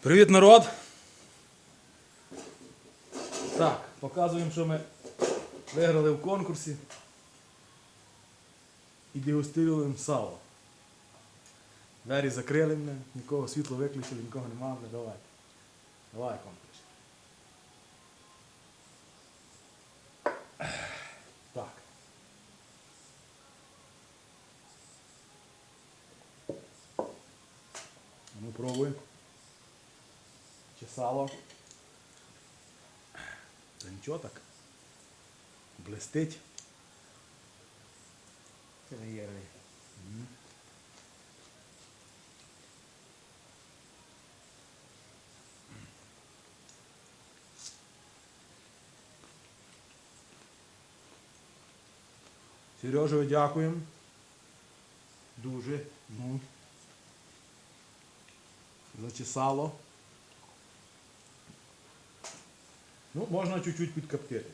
Привіт, народ! Так, показуємо, що ми виграли в конкурсі. І дегустуємо сало. Двері закрили мене, нікого світло виключили, нікого немає, давай. Давай, конкурс. Так. Ну пробуй. Чи сало. Та нічого так. Блестить. Це не є рей. Дякуємо. Дуже. Ну. Зачесало. Ну, можна чуть-чуть підкоптити,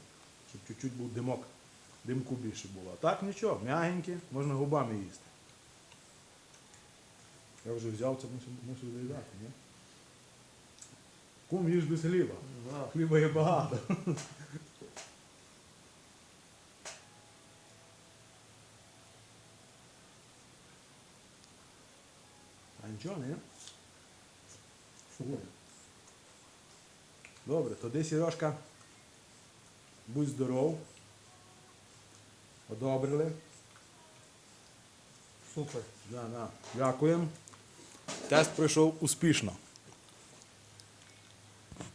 щоб чуть-чуть був димок, димку більше було. А так нічого, м'ягеньке, можна губами їсти. Я вже взяв це, мусив, доїдати, ні? Кум їж без хліба. Хліба є багато. А нічого, не? Супер. Добре, тоді Сережка, будь здоров. Одобрили. Супер. Да, да. Дякуємо. Тест пройшов успішно.